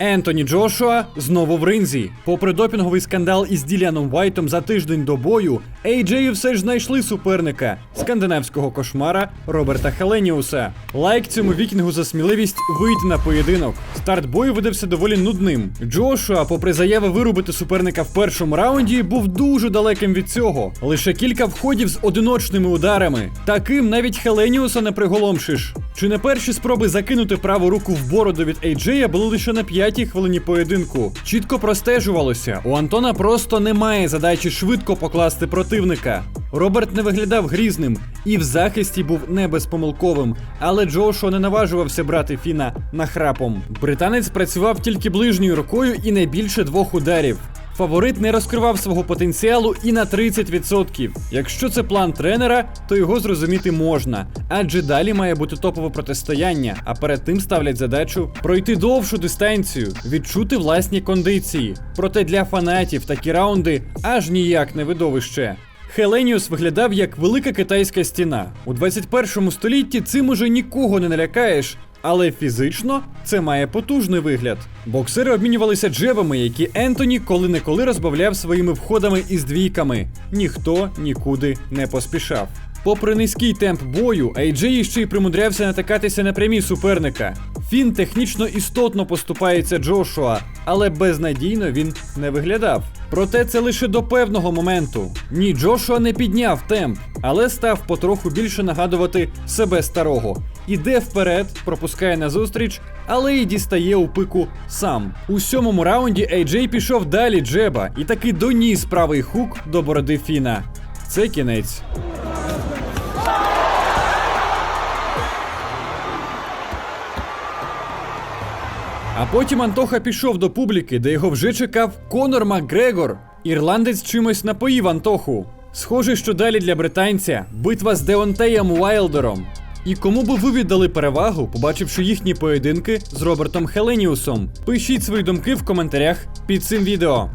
Ентоні Джошуа знову в ринзі. Попри допінговий скандал із Діліаном Вайтом за тиждень до бою, AJ все ж знайшли суперника скандинавського кошмара Роберта Хеленіуса. Лайк цьому вікінгу за сміливість вийти на поєдинок. Старт бою видався доволі нудним. Джошуа, попри заяви вирубити суперника в першому раунді, був дуже далеким від цього. Лише кілька входів з одиночними ударами. Таким навіть Хеленіуса не приголомшиш. Чи не перші спроби закинути праву руку в бороду від Ейджея були лише на п'ятій хвилині поєдинку? Чітко простежувалося. У Антона просто немає задачі швидко покласти противника. Роберт не виглядав грізним і в захисті був не безпомилковим, але Джошуа не наважувався брати Фіна нахрапом. Британець працював тільки ближньою рукою і не більше двох ударів. Фаворит не розкривав свого потенціалу і на 30%. Якщо це план тренера, то його зрозуміти можна, адже далі має бути топове протистояння, а перед тим ставлять задачу пройти довшу дистанцію, відчути власні кондиції. Проте для фанатів такі раунди аж ніяк не видовище. Хеленіус виглядав як велика китайська стіна. У 21 столітті цим уже нікого не налякаєш. Але фізично це має потужний вигляд. Боксери обмінювалися джебами, які Ентоні коли-неколи розбавляв своїми входами із двійками. Ніхто нікуди не поспішав. Попри низький темп бою, AJ ще й примудрявся натикатися на прямі суперника. Фін технічно істотно поступається Джошуа, але безнадійно він не виглядав. Проте це лише до певного моменту. Ні, Джошуа не підняв темп, але став потроху більше нагадувати себе старого. Іде вперед, пропускає назустріч, але й дістає у пику сам. У сьомому раунді Ейджей пішов далі джеба і таки доніс правий хук до бороди Фіна. Це кінець. А потім Антоха пішов до публіки, де його вже чекав Конор Макгрегор. Ірландець чимось напоїв Антоху. Схоже, що далі для британця битва з Деонтеєм Уайлдером. І кому би ви віддали перевагу, побачивши їхні поєдинки з Робертом Хеленіусом? Пишіть свої думки в коментарях під цим відео.